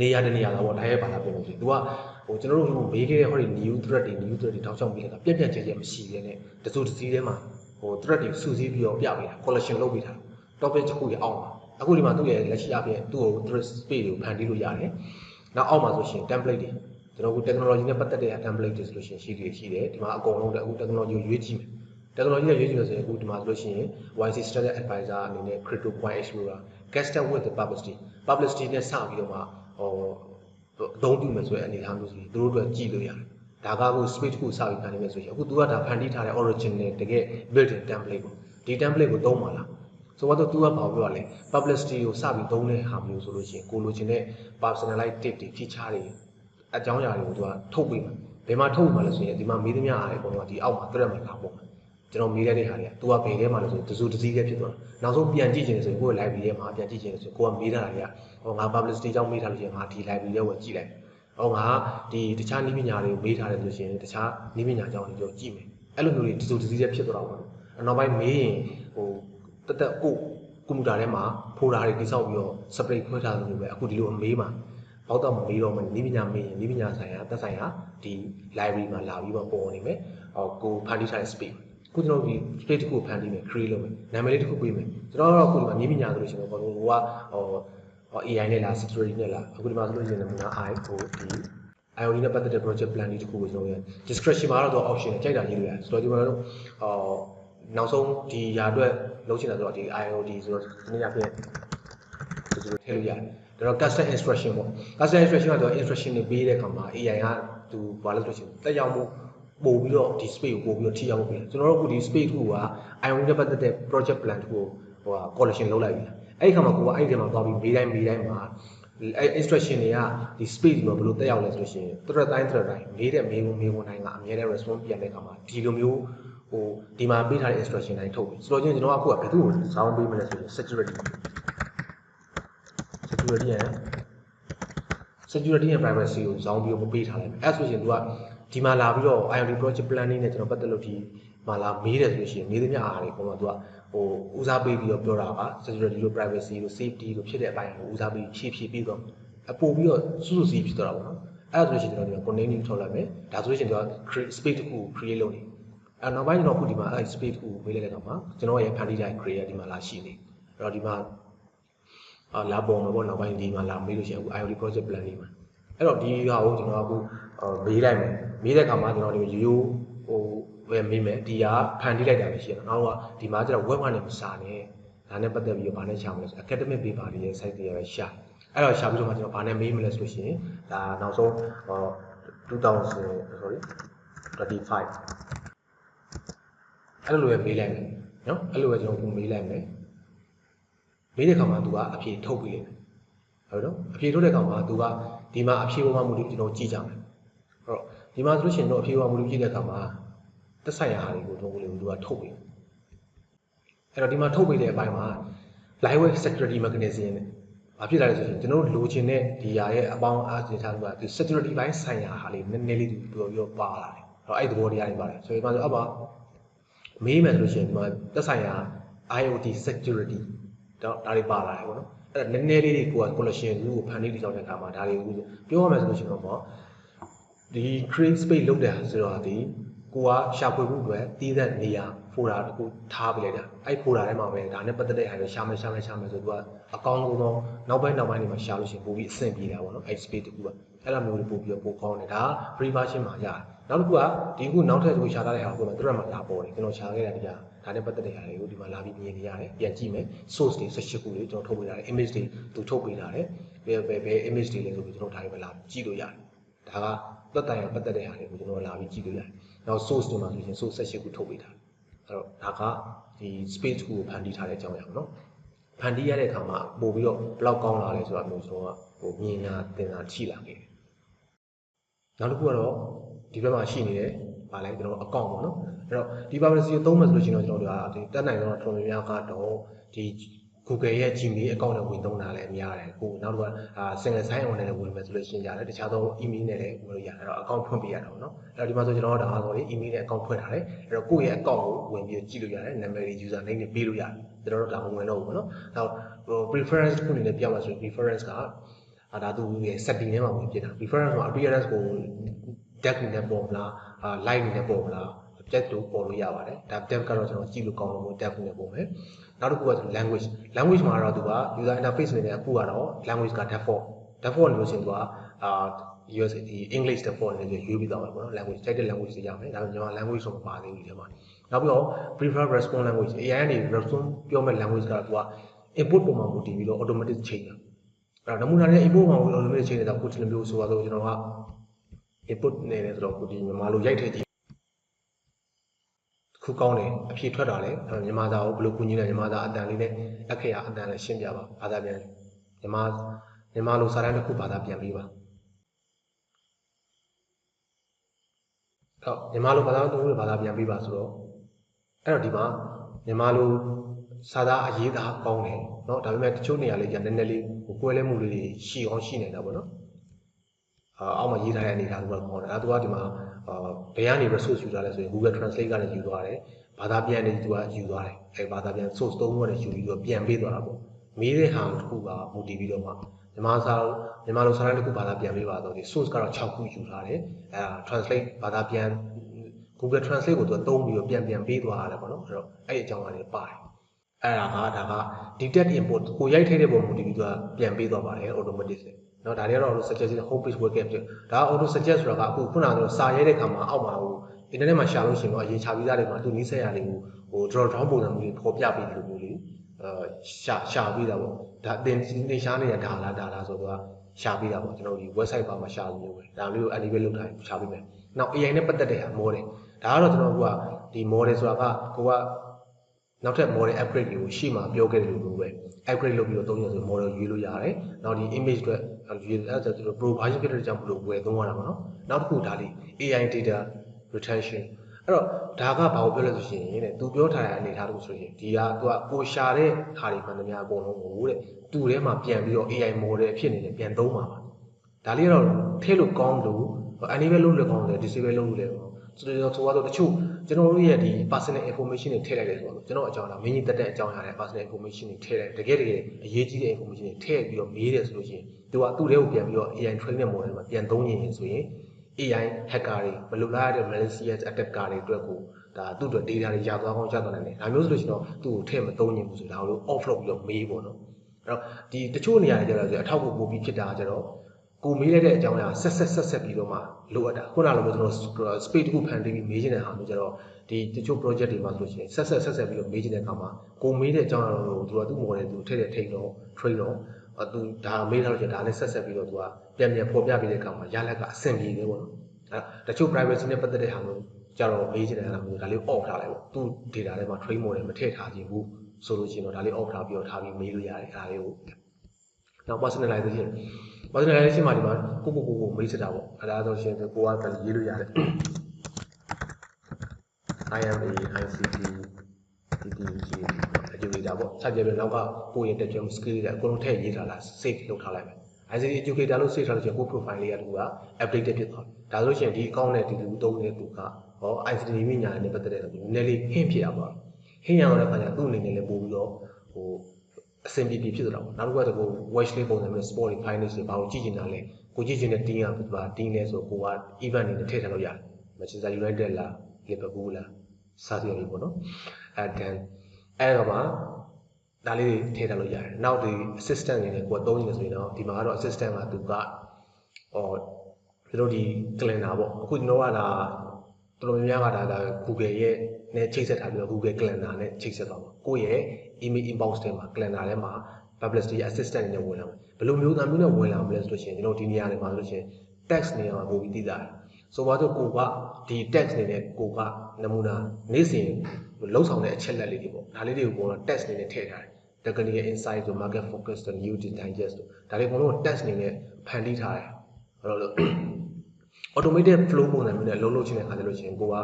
နေရာတနေရာလာပေါ့ဒါရဲ့ဘာသာပြောလို့ရှိရင် तू ကဟို ကျွန်တော်တို့မေးခဲ့တဲ့ဟောဒီ new thread တွေ new thread တွေတောက်ချောင်းပြီးတာပြက်ပြက်ကျဲကျဲမရှိသေးတဲ့တစိုးတစည်းထဲမှာဟို thread တွေစုစည်းပြီးတော့ပြပေးတာ collection လုပ်ပေးတာ topic တစ်ခုရအောင်ပါအခုဒီမှာသူ့ရဲ့လက်ရှိအပြင်သူ့ကို thread space တွေကိုဖန်တီးလို့ရတယ်နောက်အောက်မှာဆိုရှင် template တွေကျွန်တော်က technology နဲ့ပတ်သက်တဲ့ template တွေဆိုလို့ရှိရင်ရှိတယ်ရှိတယ်ဒီမှာအကုန်လုံးအခု technology ကိုရွေးကြည့်မယ် technology နဲ့ရွေးကြည့်လို့ဆိုရင်အခုဒီမှာဆိုလို့ရှိရင် YC Strategic Advisor အနေနဲ့ Crypto Point Explorer Casted with the publicity publicity နဲ့စပြီးတော့မှဟို အသုံးပြုမယ်ဆိုတဲ့အနေအထားမျိုးဆိုရင်တို့တို့အတွက်ကြည့်လို့ရတယ်ဒါကအခု space တစ်ခုစပြီးဖန်တီးမယ်ဆိုရင်အခု तू ကဒါဖန်တီးထားတဲ့ original တကယ် built-in template ပေါ့ဒီ template ကိုသုံးပါလားဆိုတော့ तू ကဘာပြောရလဲ publicity ကိုစပြီးသုံးတဲ့ဟာမျိုးဆိုလို့ရှိရင်ကိုလိုချင်တဲ့ personalized tip တွေ feature တွေအကြောင်းအရာတွေကို तू ကထုတ်ပေးမှာဘယ်မှာထုတ်မှာလဲဆိုရင်ဒီမှာမေးသမျှအားတွေအကုန်လုံးကဒီအောက်မှာ thread မှာလာပေါ့ ကျွန်တော်မေးတဲ့ဟာတွေက तू ကဘယ်ထဲမှာလဲဆိုတစုတစည်းပဲဖြစ်သွားတာနောက်ဆုံးပြန်ကြည့်ချင်တယ်ဆိုရင်ကိုယ့်ရဲ့ library ထဲမှာပြန်ကြည့်ချင်တယ်ဆိုရင်ကိုကမေးထားတာတွေကဟောငါ publicity ကြောင့်မေးထားလို့ရှိရင်ငါဒီ library ထဲဝင်ကြည့်လိုက်ဟောငါဒီတခြားနည်းပညာတွေကိုမေးထားတယ်ဆိုရှင်တခြားနည်းပညာကြောင့်ကျွန်တော်ကြည့်မယ်အဲ့လိုမျိုးတွေတစုတစည်းပဲဖြစ်သွားတာပေါ့နောက်ပိုင်းမေးရင်ဟိုတသက်ကိုကွန်ပျူတာထဲမှာဖိုဒါတွေတိစောက်ပြီးတော့ separate ခွဲထားသလိုပဲအခုဒီလိုအမေးမှာဘောက်တော့မမေးတော့မှနည်းပညာမေးရင်နည်းပညာဆိုင်ရာသက်ဆိုင်ရာဒီ library မှာလာပြီးတော့ပေါ်နေမယ်ဟောကိုဖန်တီးထားတဲ့ space ခုကျွန်တော်ဒီ space တစ်ခုဖန်တီးမယ် create လုပ်မယ်နာမည်လေးတစ်ခုပေးမယ်ကျွန်တော်တော့အခုဒီမှာနည်းပညာဆိုလို့ရှိရင်ပေါ့ဟိုကဟိုဟို AI နဲ့လား security နဲ့လားအခုဒီမှာဆိုလို့ရှိရင်လည်းမနာ I ဟိုဒီ IoT နဲ့ပတ်သက်တဲ့ project plan လေးတစ်ခုကိုကျွန်တော်ရ description မှာတော့ option နဲ့ကြိုက်တာရေးလို့ရတယ်ဆိုတော့ဒီမှာတော့ဟောနောက်ဆုံးဒီຢာအတွက်လုပ်ချင်တာဆိုတော့ဒီ IoT ဆိုတော့ဒီနေ့အပြင်ဒီလိုထည့်လို့ရတယ်ဒါတော့ custom instruction ပေါ့ custom instruction ကတော့ instruction တွေပေးတဲ့အခါမှာ AI ကသူဘာလို့ဆိုလို့ရှိရင်တက်ရောက်မှု ပို့ပြီးတော့ဒီ space ကိုပို့ပြီးတော့ထိရောက်မှုပေးတယ်ကျွန်တော်တို့အခုဒီ space တစ်ခုက IoT နဲ့ပတ်သက်တဲ့ project plan တစ်ခုကိုဟိုဟာ collection လုပ်လိုက်ပြီအဲ့ဒီခါမှာကိုကအဲ့ဒီထဲမှာသွားပြီးမေးတိုင်းမေးတိုင်းမှာအဲ instruction တွေကဒီ space မှာဘယ်လိုတက်ရောက်လဲဆိုလို့ရှိရင် thread တိုင်း thread တိုင်းမေးတဲ့မေးဝင်မေးဝင်တိုင်းကအများနဲ့ response ပြန်တဲ့အခါမှာဒီလိုမျိုးဟိုဒီမှာပေးထားတဲ့ instruction တိုင်းထုတ်ပြီဆိုတော့ကျွန်တော်ကအခုကဘယ်သူ့ကိုဇောင်းပေးမလဲဆိုရင် security security ရယ် security and privacy ကိုဇောင်းပြီးတော့ပေးထားလိုက်မယ်အဲဆိုရင်သူက ဒီမှာလာပြီးတော့ IoT project planning နဲ့ကျွန်တော်ပတ်သက်လို့ဒီမှာလာမေးတယ်ဆိုလို့ရှိရင်မေးသမျှအားတွေပုံမှန်သူကဟိုဦးစားပေးပြီးတော့ပြောတာပါ security လို့ privacy လို့ safety လို့ဖြစ်တဲ့အပိုင်းကိုဦးစားပေးဖြည့်ဖြည့်ပြီးတော့အပို့ပြီးတော့စုစုစည်းဖြစ်သွားတာပေါ့နော်အဲ့ဒါဆိုလို့ရှိရင်ကျွန်တော်ဒီမှာ containing ထုတ်လိုက်မယ်ဒါဆိုလို့ရှိရင်ကျွန်တော် create space တစ်ခုကို create လုပ်နေအဲ့နောက်ပိုင်းကျွန်တော်အခုဒီမှာအဲ့ space တစ်ခုကိုမေးလိုက်တဲ့အခါမှာကျွန်တော်ရဲ့ဖန်တီးတိုင်း create ဒီမှာလာရှိနေအဲ့တော့ဒီမှာအာလာပုံတော့ပေါ့နောက်ပိုင်းဒီမှာလာမေးလို့ရှိရင်အခု IoT project plan လေးမှာအဲ့တော့ဒီဟာကိုကျွန်တော်အခုမေးလိုက်မယ် မေးတဲ့အခါမှာကျွန်တော်ဒီရိုးရိုးဟိုဝယ်မေးမယ်ဒီဟာဖန်တီးလိုက်တာပဲရှိတယ်နောက်တော့ဒီမှာကျတော့ web ကနေမစာနဲ့ဒါနဲ့ပတ်သက်ပြီးတော့ဗာနဲ့ရှာမလဲဆို academic paper တွေရဲ့ site တွေရဲ့ရှာအဲ့တော့ရှာပြီးတော့မှကျွန်တော်ဗာနဲ့မေးမလဲဆိုလို့ရှိရင်ဒါနောက်ဆုံးဟော2000 sorry 35အဲ့လိုပဲမေးလိုက်မယ်နော်အဲ့လိုပဲကျွန်တော်ကိုမေးလိုက်မယ်မေးတဲ့အခါမှာ तू ကအဖြေထုတ်ပြီးလိမ့်မယ်ဟုတ်နော်အဖြေထုတ်တဲ့အခါမှာ तू ကဒီမှာအဖြေပေါ်မှာမူတည်ကျွန်တော်ကြည့်ကြမယ်အဲ့တော့ ဒီမှာဆိုလို့ရှိရင်တော့အဖြေပေါ်မှာမူတည်ကြည့်တဲ့အခါမှာသက်ဆိုင်ရာဟာတွေကိုတို့ကိုလေ तू ကထုတ်ပြီးအဲ့တော့ဒီမှာထုတ်ပြီးတဲ့အပိုင်းမှာ live web security mechanism နဲ့ဘာဖြစ်လာလဲဆိုရင်ကျွန်တော်တို့လိုချင်တဲ့ဒီဟာရဲ့အပေါင်းအားဖြင့်ထားလို့ကဒီ security ဘိုင်းဆိုင်ရာဟာလေးနည်းနည်းလေးသူပြောပြီးတော့ပါလာတယ်အဲ့တော့အဲ့ဒီသဘောတရားတွေပါတယ်ဆိုရင်မှာဆိုအပ်ပါမေးမယ်ဆိုလို့ရှိရင်ဒီမှာသက်ဆိုင်ရာ IoT security တော့ဒါတွေပါလာတယ်ပေါ့နော်အဲ့ဒါနည်းနည်းလေးတွေကိုက collection ကိုဖန်တီးတည်ဆောက်တဲ့အခါမှာဒါတွေကိုပြောရမယ်ဆိုလို့ရှိရင်တော့ ဒီ create space လုပ်တဲ့ဆိုတော့ဒီကိုကရှာဖွေမှုအတွက်တည်တဲ့နေရာ folder တခုထားပေးလိုက်တာအဲ့ folder ထဲမှာပဲဒါနဲ့ပတ်သက်တဲ့ဟာတွေရှာမယ်ရှာမယ်ရှာမယ်ဆိုတော့အကောင်းဆုံးသောနောက်ပိုင်းနောက်ပိုင်းတွေမှာရှာလို့ရှိရင်ပိုပြီးအဆင်ပြေတာပေါ့နော်အဲ့ space တခုကအဲ့လိုမျိုးတွေပို့ပြီးတော့ပိုကောင်းတယ်ဒါက free version မှာရတယ်နောက်တစ်ခုကဒီခုနောက်ထပ်တစ်ခုရှာထားတဲ့ဟာကိုကျွန်တော်တို့မှာလာပေါ်တယ်ကျွန်တော်ရှာခဲ့တဲ့တရားဒါနဲ့ပတ်သက်တဲ့ဟာတွေကိုဒီမှာလာပြီးမြင်နေရတယ်ပြန်ကြည့်မယ် source တွေ18ခုလေးကျွန်တော်ထုတ်ပေးထားတယ် image တွေသူထုတ်ပေးထားတယ်ဘယ်ဘယ်ဘယ် image တွေလဲဆိုပြီးကျွန်တော်ဒါတွေပဲလာကြည့်လို့ရတယ်ဒါက သက်တိုင်ရပတ်သက်တဲ့ဟာတွေကိုကျွန်တော်လာပြီးကြည့်လို့ရတယ်နောက် source တွေမှာဆိုရင် source 18ခုထုတ်ပေးထားတယ်အဲ့တော့ဒါကဒီ space ကိုဖန်တီးထားတဲ့အကြောင်းအရာပေါ့နော်ဖန်တီးရတဲ့အခါမှာပို့ပြီးတော့ဘယ်လောက်ကောင်းလာလဲဆိုတာမျိုးကျွန်တော်ကဟိုမြင်တာသင်တာထိလာခဲ့တယ်နောက်တစ်ခုကတော့ဒီဘက်မှာရှိနေတယ်ဗာလဲကျွန်တော်အကောင့်ပေါ့နော်အဲ့တော့ဒီ privacy ကိုသုံးမှဆိုလို့ရှိရင်တော့ကျွန်တော်တို့ကဒီတက်နိုင်တော့တော်တော်များများကတော့ဒီ Google ရဲ့ Gmail account နဲ့ဝင်သုံးတာလည်းများတယ်ကိုနောက်တော့အာ single sign on နဲ့လည်းဝင်မယ်ဆိုလို့ရှိရင်ရတယ်တခြားသော email နဲ့လည်းဝင်လို့ရတယ်အဲ့တော့ account ဖွင့်ပေးရတာပေါ့နော်အဲ့တော့ဒီမှာဆိုကျွန်တော်တို့ဒါဆိုရင် email နဲ့ account ဖွင့်ထားတယ်အဲ့တော့ကိုယ့်ရဲ့ account ကိုဝင်ပြီးကြည့်လို့ရတယ်နာမည်တွေ user name တွေပေးလို့ရတယ်ကျွန်တော်တို့ဒါမဝင်တော့ဘူးပေါ့နော်နောက်ဟို preference တစ်ခုအနေနဲ့ပြောင်းလာဆိုရင် preference ကအာဒါသူရဲ့ setting ထဲမှာဝင်ပြတာ preference မှာ appearance ကို deck နဲ့ပေါ်မလားအာ light နဲ့ပေါ်မလား deck တို့ပေါ်လို့ရပါတယ်ဒါ deck ကတော့ကျွန်တော်ကြည့်လို့ကောင်းလို့ deck နဲ့ပေါ်မယ် နောက်တစ်ခုက language language မှာတော့သူက user interface အနေနဲ့အခုကတော့ language က default default လို့ဆိုရင်သူကအာ US ဒီ English default အနေနဲ့ရွေးပြီးသွားမှာပေါ့နော် language တိုက်တဲ့ language တွေရမယ်ဒါပေမဲ့မြန်မာ language ဆိုမပါသေးဘူးဒီထဲမှာနောက်ပြီးတော့ prefer response language AI ကနေ response ပြောမဲ့ language ကသူက input ပုံမှာမူတည်ပြီးတော့ automatic change တာအဲ့တော့နမူနာနဲ့ input မှာ automatic change နေတာကိုဒီလိုမျိုးဆိုတော့ကျွန်တော်က input နေတယ်ဆိုတော့ကိုဒီမြန်မာလိုရိုက်ထည့်ကြည့် ခုကောင်းတယ်အဖြေထွက်တာလေမြန်မာစာကိုဘယ်လိုကူညီလဲမြန်မာစာအတန်လေးနဲ့အခရာအတန်လေးရှင်းပြပါဘာသာပြန်မြန်မာမြန်မာလိုစာတမ်းတစ်ခုဘာသာပြန်ပြီးပါဟုတ်မြန်မာလိုဘာသာတစ်ခုဘာသာပြန်ပြီးပါဆိုတော့အဲ့တော့ဒီမှာမြန်မာလိုစာသားအရေးသားကောင်းတယ်เนาะဒါပေမဲ့တချို့နေရာလေးကျနည်းနည်းလေးဟိုကွဲလဲမှုလေးတွေရှိအောင်ရှိနေတာပေါ့နော်အာ အောက်မှာရေးထားတဲ့အနေအထားကကောင်းတယ်အဲဒါကဒီမှာအာဘယ်ကနေ resource ယူထားလဲဆိုရင် Google Translate ကနေယူသွားတယ်ဘာသာပြန်နေသူကယူသွားတယ်အဲဘာသာပြန် source သုံးခုနဲ့ယူပြီးတော့ပြန်ပေးသွားတာပေါ့မေးတဲ့ဟာတစ်ခုကမူတည်ပြီးတော့မှမြန်မာစာမြန်မာလိုစာတမ်းတစ်ခုဘာသာပြန်ပေးပါတော့ဒီ source ကတော့6ခုယူထားတယ်အဲ translate ဘာသာပြန် Google Translate ကိုသူကသုံးပြီးတော့ပြန်ပြန်ပေးသွားရတယ်ပေါ့နော်အဲ့တော့အဲ့ဒီအကြောင်းအရာတွေပါတယ်အဲ့ဒါကဒါက detect import ကိုရိုက်ထည့်တဲ့ပုံမူတည်ပြီးသူကပြန်ပေးသွားပါတယ် automatic เนาะဒါတွေကတော့ auto suggest home page web capture ဒါ auto suggest ဆိုတာကအခုခုနကတော့စာရဲတဲ့ခါမှာအောက်မှာဟို internet မှာရှာလို့ရှိရင်တော့အရင်ချပြီးသားတွေမှာသူနီးစက်ရလေးကိုဟို drop down ပုံစံမျိုးလေးပေါ်ပြပေးတယ်လို့မျိုးလေးအဲရှာရှာပြီးတာပေါ့ဒါအတင်တင်ရှားနေတာဒါလားဒါလားဆိုတော့ရှာပြီးတာပေါ့ကျွန်တော်ဒီ website ပါမှာရှာလို့မျိုးပဲဒါမျိုး activate လုပ်ထားရင်ရှာပြီးမယ်နောက် AI နဲ့ပတ်သက်တဲ့ဟာ model ဒါကတော့ကျွန်တော်ကဒီ model ဆိုတာကကိုကနောက်ထပ် model upgrade တွေကိုရှေ့မှာပြောခဲ့တယ်လို့မျိုးပဲ upgrade လုပ်ပြီးတော့သုံးရဆို model ရွေးလို့ရတယ်။နောက်ဒီ image အတွက် ရွေးအဲ့ဒါဆိုသူတို့ pro version ဖြစ်တဲ့ကြောင့်ဘလို့ဝယ်သုံးရတာပေါ့နော်။နောက်တစ်ခုဒါလေး AI data retention အဲ့တော့ဒါကဘာကိုပြောလဲဆိုရှင်တဲ့သူပြောထားတဲ့အနေအထားလို့ဆိုရင်ဒီကသူကကိုရှာတဲ့ဟာတွေမှန်သမျှအကုန်လုံးကိုတဲ့သူ့ထဲမှာပြန်ပြီးတော့ AI model အဖြစ်အနေနဲ့ပြန်သုံးပါပါ။ဒါလေးကတော့ထည့်လို့ကောင်းလို့ enable လုပ်လို့ကောင်းတယ် disable လုပ်လို့လည်းကောင်း။ဆိုတော့ဆိုတော့တချို့ ကျွန်တော်တို့ရဲ့ဒီ personal information တွေထည့်လိုက်တယ်ဆိုတော့ကျွန်တော်အကြောင်းလားမင်းကြီးတက်တဲ့အကြောင်းအရာနဲ့ personal information တွေထည့်လိုက်တကယ်တကယ်အရေးကြီးတဲ့ information တွေထည့်ပြီးတော့မေးတယ်ဆိုလို့ရှိရင်သူကသူ့ထဲကိုပြန်ပြီးတော့ AI training model မှာပြန်သုံးရင်ဆိုရင် AI hacker တွေမလိုလားရတဲ့ malicious attacker တွေအတွက်ကိုဒါသူ့အတွက် data တွေရသွားကောင်းရသွားနိုင်တယ်ဒါမျိုးဆိုလို့ရှိရင်တော့သူ့ကိုထည့်မသုံးရင်ဘူးဆိုဒါကို off လုပ်ပြီးတော့မေးပေါ့နော်အဲ့တော့ဒီတချို့နေရာတွေကျတော့ဆိုအထောက်အကူပို့ပြီးဖြစ်တာကျတော့ ကိုမေးလိုက်တဲ့အကြောင်းအရာဆက်ဆက်ဆက်ဆက်ပြီးတော့မှလိုအပ်တာခုနလိုမျိုးကျွန်တော် space တစ်ခုဖန်တီးပြီးမေးချင်တဲ့ဟာမျိုးကျတော့ဒီတချို့ project တွေမှာဆိုလို့ရှိရင်ဆက်ဆက်ဆက်ဆက်ပြီးတော့မေးချင်တဲ့အခါမှာကိုမေးတဲ့အကြောင်းအရာကိုသူကသူ့ model သူထည့်တဲ့ထိတ်တော့ train တော့အသူဒါမေးထားလို့ရှိရင်ဒါနဲ့ဆက်ဆက်ပြီးတော့သူကပြန်ပြန်ဖော်ပြပေးတဲ့အခါမှာရလက်ကအဆင်ပြေတယ်ပေါ့နော်အဲတချို့ privacy နဲ့ပတ်သက်တဲ့ဟာမျိုးကြတော့မေးချင်တဲ့ဟာမျိုးဒါလေး off ထားလိုက်ပေါ့သူ့ data ထဲမှာ train model မထည့်ထားခြင်းဘူးဆိုလို့ရှိရင်တော့ဒါလေး off ထားပြီးတော့ထားပြီးမေးလို့ရတယ်အဲဒါလေးကို နောက် personalization personalization မှာဒီမှာကိုကိုကိုကိုမေးစတာပေါ့အဲဒါဆိုရှင်ကိုကရေးလို့ရတယ် IMA ICT TTG အကျိုးလေးတာပေါ့ဆက်ပြပြီးနောက်ကကိုယ့်ရဲ့တက်ကြွ skill တွေအကုန်လုံးထည့်ရေးထားတာ save လုပ်ထားလိုက်မယ် ICT educator လို့ save ထားလို့ရှိရင်ကို profile လေးကတူက updated ဖြစ်သွားတယ်ဒါဆိုလို့ရှိရင်ဒီ account နဲ့ဒီလူသုံးနေတဲ့သူကဟော ICT နည်းညာနဲ့ပတ်သက်တဲ့နည်းနည်းလေး hint ဖြစ်ရပါဟင်းရအောင်တဲ့ခါကျသူ့အနေနဲ့လည်းပို့ပြီးတော့ဟို အဆင်ပြေပြေဖြစ်သွားတာပေါ့နောက်တစ်ခုကတော့ watch လေးပုံစံမျိုး sport တွေ finance တွေဘာကိုကြည့်ချင်တာလဲကိုကြည့်ချင်တဲ့ team ကဘာ team လဲဆိုကိုက event အနေနဲ့ထည့်ထားလို့ရတယ် Manchester United လား Liverpool လားစသည်ဖြင့်ပေါ့နော်အဲတန်အဲ့တော့မှဒါလေးတွေထည့်ထားလို့ရတယ်နောက်ဒီ assistant အနေနဲ့ကိုကသုံးနေတယ်ဆိုရင်တော့ဒီမှာကတော့ assistant ကသူကဟောကျွန်တော်ဒီ calendar ပေါ့အခုကျွန်တော်ကဒါတော်တော်များများကဒါဒါ Google ရဲ့နဲ့ချိတ်ဆက်ထားပြီးတော့ Google Calendar နဲ့ချိတ်ဆက်သွားပါကိုယ့်ရဲ့ email inbox ထဲမှာ calendar ထဲမှာ publicity assistant နဲ့ဝင်လာမယ်ဘယ်လိုမျိုးသားမျိုးနဲ့ဝင်လာမလဲဆိုလို့ရှိရင်ကျွန်တော်ဒီနေရာတွေမှာဆိုလို့ရှိရင် text နေရာမှာပို့ပြီးသိတာတယ်ဆိုပါတော့ကိုကဒီ text နေနဲ့ကိုကနမူနာနေ့စဉ်လုံဆောင်တဲ့အချက်လက်လေးတွေပေါ့ဒါလေးတွေကိုကတော့ text နေနဲ့ထည့်ထားတယ် technical insight ဆို market focus ဆို new digest ဆိုဒါလေးကတော့ text နေနဲ့ဖန်တီးထားတယ်အဲ့တော့ automated flow ပုံစံမျိုးနဲ့လုံးလုံးချင်းတဲ့ခါကျလို့ရှိရင်ကိုက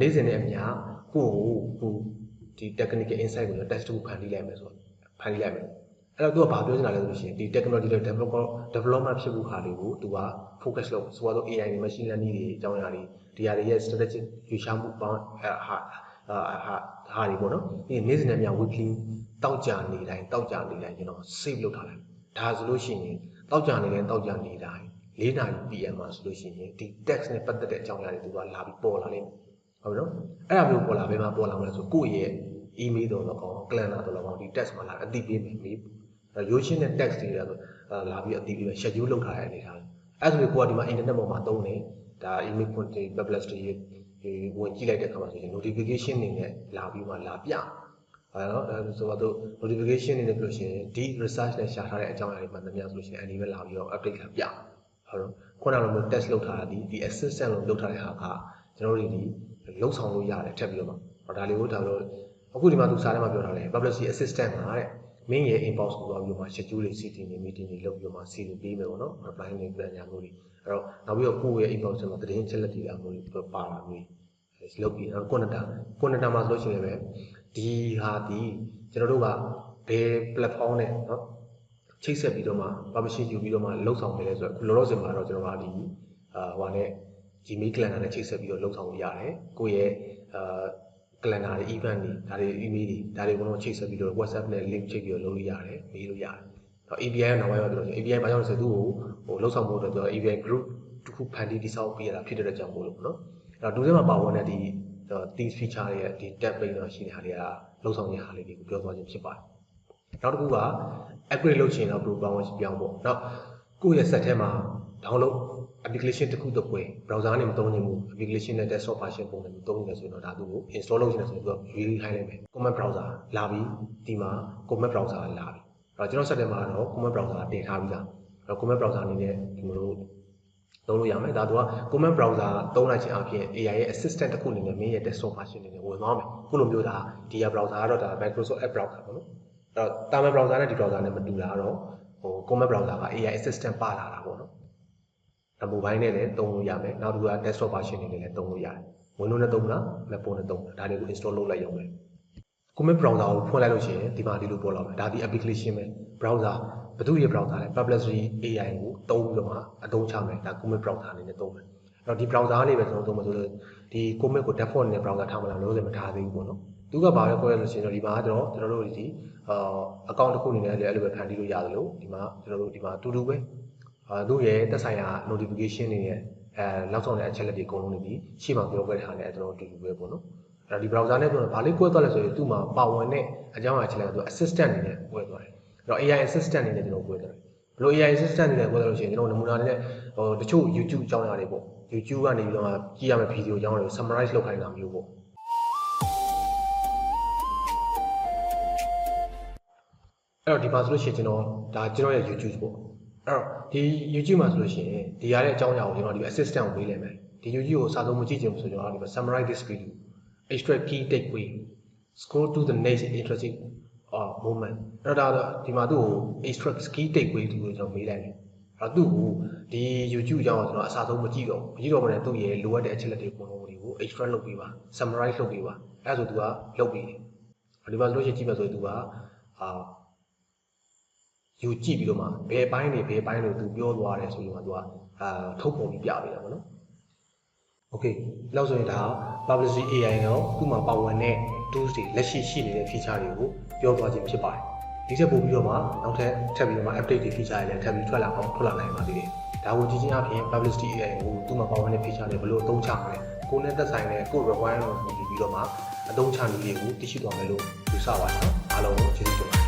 နေ့စဉ်နဲ့အမျှကိုကိုကို ဒီ technical insight ကို test တစ်ခုဖန်တီးလိုက်မယ်ဆိုတော့ဖန်တီးလိုက်မယ်အဲ့တော့သူကဘာပြောချင်တာလဲဆိုလို့ရှိရင်ဒီ technology တွေ develop development ဖြစ်ဖို့ခါလေးကိုသူက focus လုပ်ဆိုတော့ AI တွေ machine learning တွေအကြောင်းအရာတွေဒီဟာတွေရဲ့ strategic ရွေးချယ်မှုပေါင်းဟာဟာဟာတွေပေါ့နော်ဒီနေ့စဉ်နဲ့အမျှ weekly တောက်ကြနေတိုင်းတောက်ကြနေတိုင်းကျွန်တော် save လုပ်ထားလိုက်ဒါဆိုလို့ရှိရင်တောက်ကြနေတိုင်းတောက်ကြနေတိုင်း၄နာရီ PM မှာဆိုလို့ရှိရင်ဒီ text နဲ့ပတ်သက်တဲ့အကြောင်းအရာတွေသူကလာပြီးပေါ်လာလိမ့်မယ် ဟုတ်ပြီနော်အဲ့ဒါမျိုးပေါ်လာဘယ်မှာပေါ်လာမလဲဆိုကိုယ့်ရဲ့ email တော့တော့ကောင်း calendar တော့ကောင်းဒီ text မှာလာအသိပေးမယ်မေးရိုးရှင်းတဲ့ text တွေဆိုလာပြီးအသိပေးမယ် schedule လုပ်ထားတဲ့အနေထားအဲ့ဆိုပြီးကိုကဒီမှာ internet ပေါ်မှာသုံးတယ်ဒါ email ဖွင့်တယ် publicity ဝင်ကြည့်လိုက်တဲ့အခါမှာဆိုရင် notification တွေနဲ့လာပြီးမှလာပြအဲတော့အဲဆိုတော့ notification တွေနဲ့ပြောလို့ရှိရင်ဒီ research နဲ့ရှာထားတဲ့အကြောင်းအရာတွေမှန်သမျှဆိုလို့ရှိရင် anyway လာပြီးတော့ update လာပြဟုတ်တော့ခုနကလိုမျိုး test လုပ်ထားတာဒီဒီ assistant လို့လုပ်ထားတဲ့ဟာကကျွန်တော်တို့ဒီ လုံဆောင်လို့ရတယ်ထပ်ပြီးတော့မှဟောဒါလေးကိုဒါလို့အခုဒီမှာသူစာထဲမှာပြောထားတယ် publicity assistant ကတဲ့မင်းရဲ့ inbox ကိုသွားပြီးတော့မှ schedule တွေ CT တွေ meeting တွေလုပ်ပြီးတော့မှ CT ပေးမယ်ပေါ့နော် reply တွေပြန်ညာမျိုးတွေအဲ့တော့နောက်ပြီးတော့ကိုယ့်ရဲ့ inbox ထဲမှာသတင်းချက်လက်တွေအမျိုးတွေပါလာမျိုးလုပ်ပြီးတော့ connector connector မှာဆိုလို့ရှိရင်လည်းဒီဟာဒီကျွန်တော်တို့ကဘယ် platform နဲ့နော်ချိတ်ဆက်ပြီးတော့မှ permission ယူပြီးတော့မှလှုပ်ဆောင်နေလဲဆိုတော့အခုလောလောဆယ်မှာတော့ကျွန်တော်ကဒီအာဟိုနဲ့ Gmail calendar နဲ့ချိတ်ဆက်ပြီးတော့လှုပ်ဆောင်လို့ရတယ်ကိုယ့်ရဲ့အာ calendar တွေ event တွေဒါတွေ email တွေဒါတွေကတော့ချိတ်ဆက်ပြီးတော့ WhatsApp နဲ့ link ချိတ်ပြီးတော့လုပ်လို့ရတယ်မေးလို့ရတယ်တော့ API ကနောက်ပိုင်းမှာပြောလို့ API ဘာကြောင့်လဲဆိုတော့သူ့ကိုဟိုလှုပ်ဆောင်ဖို့အတွက်သူက API group တစ်ခုဖန်တီးတိစောက်ပေးရတာဖြစ်တဲ့ကြောင့်မို့လို့ပေါ့နော်အဲ့တော့ဒုတိယမှာပါဝင်တဲ့ဒီ things feature တွေရဲ့ဒီ tab ပိန်းတော့ရှိတဲ့ဟာတွေကလှုပ်ဆောင်တဲ့ဟာလေးတွေကိုပြောသွားခြင်းဖြစ်ပါတယ်နောက်တစ်ခုက upgrade လုပ်ချင်တော့ pro ပေါင်းပြောင်းပေါ့နောက်ကိုယ့်ရဲ့ set ထဲမှာ download application တစ်ခုတစ်ပွဲ browser နဲ့မသုံးနိုင်ဘူး application နဲ့ desktop version ပုံစံမျိုးသုံးနေတယ်ဆိုရင်တော့ဒါသူ့ကို install လုပ်ချင်တယ်ဆိုရင်သူကရွေးခိုင်းလိုက်မယ် command browser လာပြီးဒီမှာ command browser လာပြီအဲ့တော့ကျွန်တော် set ထဲမှာတော့ command browser တင်ထားပြီးသားအဲ့တော့ command browser အနေနဲ့ဒီလိုသုံးလို့ရမယ်ဒါတော့ command browser သုံးလိုက်ခြင်းအပြင် AI ရဲ့ assistant တစ်ခုအနေနဲ့မင်းရဲ့ desktop version အနေနဲ့ဝင်သွားမယ်ခုလိုမျိုးဒါဒီ browser ကတော့ဒါ Microsoft Edge browser ပေါ့နော်အဲ့တော့တာမန် browser နဲ့ဒီ browser နဲ့မတူတာတော့ဟို command browser က AI assistant ပါလာတာပေါ့နော် ဒါ mobile နဲ့လည်းသုံးလို့ရမယ်နောက်တစ်ခုက desktop version အနေနဲ့လည်းသုံးလို့ရတယ် Windows နဲ့သုံးမလား Mac နဲ့သုံးမလားဒါတွေကို install လုပ်လိုက်ရုံပဲ command browser ကိုဖွင့်လိုက်လို့ရှိရင်ဒီမှာဒီလိုပေါ်လာမယ်ဒါဒီ application ပဲ browser ဘယ်သူရဲ့ browser လဲ publicity AI ကိုသုံးပြီးတော့မှအသုံးချမယ်ဒါ command browser အနေနဲ့သုံးမယ်တော့ဒီ browser ကနေပဲကျွန်တော်တို့မဆိုလို့ဒီ commit ကို default နဲ့ browser ထားမလားလို့လည်းမထားသေးဘူးပေါ့နော်သူကဘာလဲပြောရလို့ရှိရင်တော့ဒီမှာကျွန်တော်ကျွန်တော်တို့ဒီအာ account တစ်ခုအနေနဲ့လည်းအဲ့လိုပဲဖန်တီးလို့ရတယ်လို့ဒီမှာကျွန်တော်တို့ဒီမှာတူတူပဲ အာသူ့ရဲ့သက်ဆိုင်ရာ notification တွေရဲ့အဲနောက်ဆုံးတဲ့အချက်လက်တွေအကုန်လုံးနေပြီးရှေ့မှာပြောခဲ့ထားတယ်ကျွန်တော်တူတူပဲပေါ့နော်အဲ့တော့ဒီ browser နဲ့ပြောတော့ဘာလေးကွဲသွားလဲဆိုရင်သူ့မှာပါဝင်တဲ့အကြောင်းအရာချက်လက်ကသူ assistant အနေနဲ့ကွဲသွားတယ်အဲ့တော့ AI assistant အနေနဲ့ကျွန်တော်ကွဲသွားတယ်ဘလို့ AI assistant အနေနဲ့ကွဲသွားလို့ရှိရင်ကျွန်တော်နမူနာအနေနဲ့ဟိုတချို့ YouTube အကြောင်းအရာတွေပေါ့ YouTube ကနေပြီးတော့မှကြည့်ရမယ့်ဗီဒီယိုအကြောင်းတွေကို summarize လုပ်ခိုင်းတာမျိုးပေါ့အဲ့တော့ဒီမှာဆိုလို့ရှိရင်ကျွန်တော်ဒါကျွန်တော်ရဲ့ YouTube ပေါ့အဲ့ တော့ဒီ YouTube မှာဆိုလို့ရှိရင်ဒီရတဲ့အကြောင်းအရာကိုကျွန်တော်ဒီ assistant ကိုပေးလိုက်မယ်ဒီ YouTube ကိုစာသုံးမကြည့်ချင်ဘူးဆိုကျွန်တော်ဒီမှာ summarize this video extract key takeaway scroll to the next interesting uh moment အဲ့တော့ဒါဒီမှာသူ့ကို extract key takeaway သူကိုကျွန်တော်မေးလိုက်တယ်အဲ့တော့သူ့ကိုဒီ YouTube အကြောင်းကိုကျွန်တော်အစားဆုံးမကြည့်တော့ဘူးမကြည့်တော့ဘဲနဲ့သူ့ရဲ့လိုအပ်တဲ့အချက်လက်တွေပုံစံတွေကို extract လုပ်ပေးပါ summarize လုပ်ပေးပါအဲ့ဒါဆိုသူကလုပ်ပေးတယ်ဒီမှာဆိုလို့ရှိရင်ကြည့်မယ်ဆိုရင်သူကအာ ယူကြည့်ပြီးတော့မှဘယ်ပိုင်းတွေဘယ်ပိုင်းတွေသူပြောသွားတယ်ဆိုပြီးမှသူကအာထုတ်ပေါ်ပြီးပြပေးတာပေါ့နော် Okay လောက်ဆိုရင်ဒါ publicity AI တော့သူ့မှာပါဝင်တဲ့ tools တွေလက်ရှိရှိနေတဲ့ feature တွေကိုပြောသွားခြင်းဖြစ်ပါတယ်ဒီချက်ပို့ပြီးတော့မှနောက်ထပ်ထပ်ပြီးတော့မှ update တွေ feature တွေလည်းထပ်ပြီးထွက်လာအောင်ထွက်လာနိုင်ပါသေးတယ်ဒါကိုကြည့်ချင်းအပြင် publicity AI ကိုသူ့မှာပါဝင်တဲ့ feature တွေဘယ်လိုအသုံးချမလဲကိုယ်နဲ့သက်ဆိုင်တဲ့ကိုယ် requirement ကိုယူပြီးတော့မှအသုံးချနည်းတွေကိုသိရှိသွားမယ်လို့ယူဆပါတယ်အားလုံးကိုကျေးဇူးတင်ပါတယ်